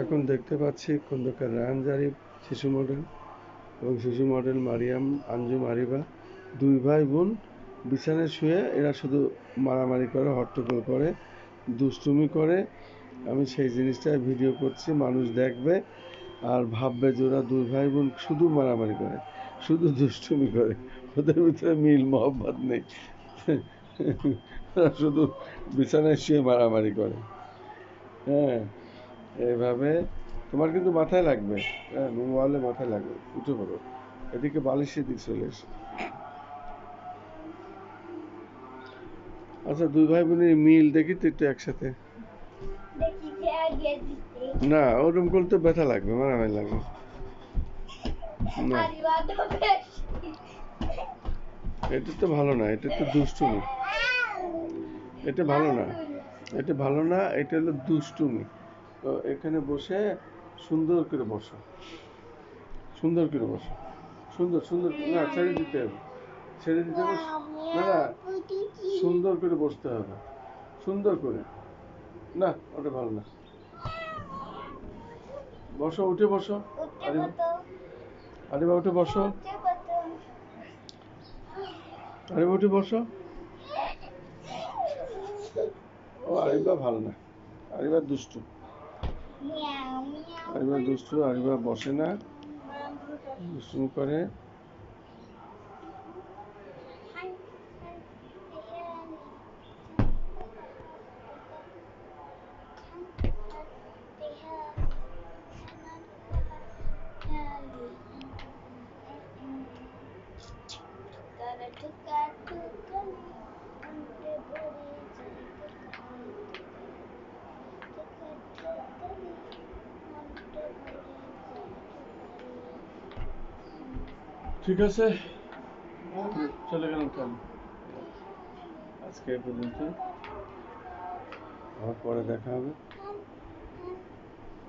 এখন দেখতে পাচ্ছি খন্দকার রায়ান জারিফ শিশু মডেল এবং শিশু মডেল মারিয়াম আঞ্জু মারিবা। দুই ভাই বোন বিছানায় শুয়ে এরা শুধু মারামারি করে, হট্টগোল করে, দুষ্টুমি করে। আমি সেই জিনিসটাই ভিডিও করছি, মানুষ দেখবে আর ভাববে যে ওরা দুই ভাই বোন শুধু মারামারি করে, শুধু দুষ্টুমি করে। ওদের ভিতরে মিল, মহব্বত নেই। শুধু বিছানায় শুয়ে মারামারি করে। হ্যাঁ। এইভাবে তোমার কিন্তু মাথায় লাগবে। হ্যাঁ মোবাইলে মাথায় লাগবে। উঠে পড়ো। এদিকে বালিশের দিক চলে এসে। আচ্ছা দুই ভাই বোনের মিল দেখি তো একটু একসাথে। না ওরকম করলে তো ব্যথা লাগবে মারামারি লাগবে। না। এটা তো ভালো না এটা তো দুষ্টুমি। এটা ভালো না। এটা ভালো না এটা হলো দুষ্টুমি। তো এখানে বসে সুন্দর করে বসো। সুন্দর করে বসো। সুন্দর সুন্দর না, ছেড়ে দিতে হবে। ছেড়ে দিতে হবে। না সুন্দর করে বসতে হবে। সুন্দর করে। না, ওটা ভালো না। বসো, উঠে বসো। আরে উঠে বসো। আরে উঠে বসো। ও আরিবা ভালো না। আরিবা দুষ্টু। আরিবা দুষ্টু আরেকবার বসে না। দুষ্টুমি করে। ঠিক আছে? চলে গেলাম তাহলে। আজকে পর্যন্ত। আবার পরে দেখা হবে।